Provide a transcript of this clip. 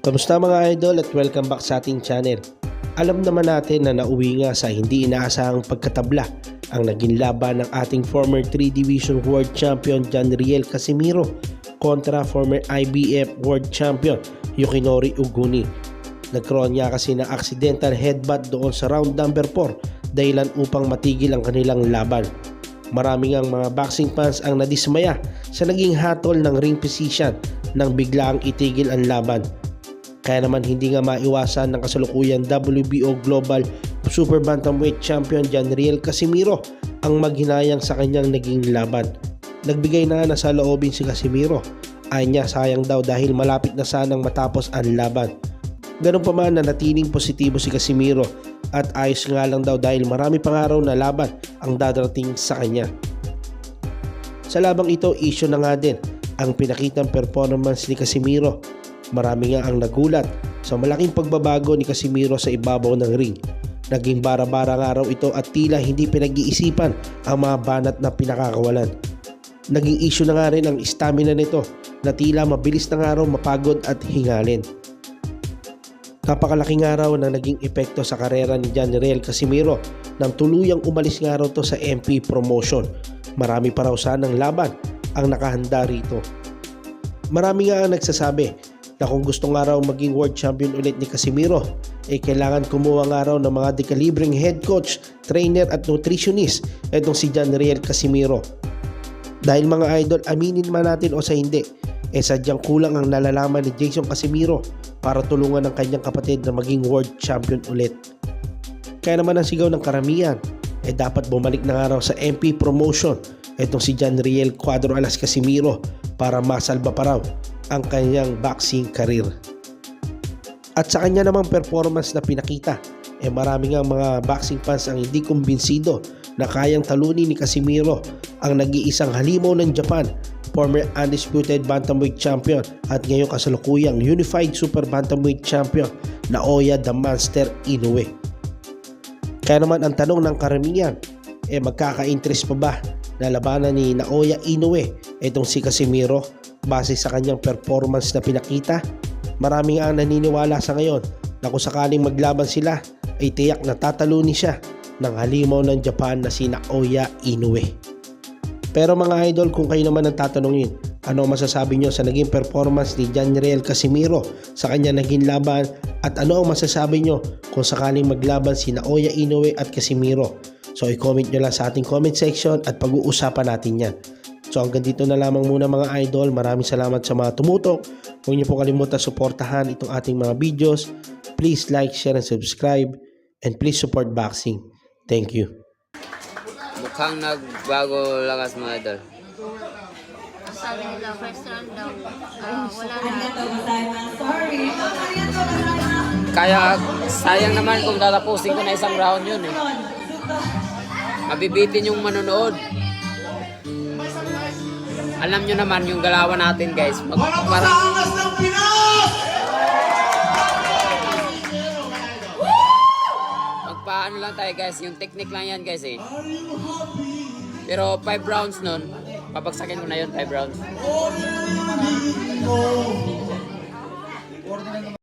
Kamusta mga idol at welcome back sa ating channel. Alam naman natin na nauwi nga sa hindi inaasahang pagkatabla ang naging laban ng ating former 3 Division World Champion John Casimiro kontra former IBF World Champion Yukinori Uguni. Nagkaroon niya kasi ng accidental headbutt doon sa round number 4 dahilan upang matigil ang kanilang laban. Maraming ang mga boxing fans ang nadismaya sa naging hatol ng ring position nang biglaang itigil ang laban. Kaya naman hindi nga maiwasan ng kasalukuyan WBO Global Super Bantamweight Champion John Riel Casimiro ang maghinayang sa kanyang naging laban. Nagbigay na nga na sa loobin si Casimiro. Ay niya sayang daw dahil malapit na sanang matapos ang laban. Ganun pa man na natiling positibo si Casimiro at ayos nga lang daw dahil marami pang araw na laban ang dadarating sa kanya. Sa labang ito, issue na nga din ang pinakitang performance ni Casimiro. Marami nga ang nagulat sa malaking pagbabago ni Casimiro sa ibabaw ng ring. Naging bara-bara nga raw ito at tila hindi pinag-iisipan ang mga banat na pinakakawalan. Naging issue na nga rin ang stamina nito na tila mabilis na nga raw mapagod at hingalin. Napakalaking araw na naging epekto sa karera ni John Real Casimiro nang tuluyang umalis nga raw to sa MP promotion. Marami pa raw sanang laban ang nakahanda rito. Marami nga ang nagsasabi na kung gusto nga raw maging world champion ulit ni Casimiro, eh kailangan kumuha nga raw ng mga dekalibreng head coach, trainer at nutritionist etong si John Real Casimiro. Dahil mga idol, aminin man natin o sa hindi, eh sadyang kulang ang nalalaman ni Jason Casimiro para tulungan ang kanyang kapatid na maging world champion ulit. Kaya naman ang sigaw ng karamihan, eh dapat bumalik na nga raw sa MP promotion etong si John Riel Cuadro Alas Casimiro para masalba pa raw ang kanyang boxing career. At sa kanya namang performance na pinakita, eh marami nga mga boxing fans ang hindi kumbinsido na kayang talunin ni Casimiro ang nag-iisang halimaw ng Japan, former undisputed bantamweight champion at ngayong kasalukuyang unified super bantamweight champion na Oya the Monster Inoue. Kaya naman ang tanong ng karamihan, eh magkaka-interest pa ba na labanan ni Naoya Inoue itong si Casimiro base sa kanyang performance na pinakita? Marami ang naniniwala sa ngayon na kung sakaling maglaban sila ay tiyak na tatalunin siya ng halimaw ng Japan na si Naoya Inoue. Pero mga idol kung kayo naman ang tatanungin, ano masasabi nyo sa naging performance ni John Real Casimiro sa kanya naging laban at ano ang masasabi nyo kung sakaling maglaban si Naoya Inoue at Casimiro? So i-comment nyo lang sa ating comment section at pag-uusapan natin yan. So hanggang dito na lamang muna mga idol. Maraming salamat sa mga tumutok. Huwag niyo po kalimutan suportahan itong ating mga videos. Please like, share, and subscribe. And please support boxing. Thank you. Mukhang nagbago lakas mga idol. Sabi nila, first round daw, ah, wala na. Kaya sayang naman kung tatapusin ko na isang round yun eh. Mabibitin yung manonood. Alam nyo naman yung galawan natin guys. Mag, parang, magpaano lang tayo guys. Yung technique lang yan guys eh. Pero 5 rounds nun, papagsakin ko na yun 5 rounds.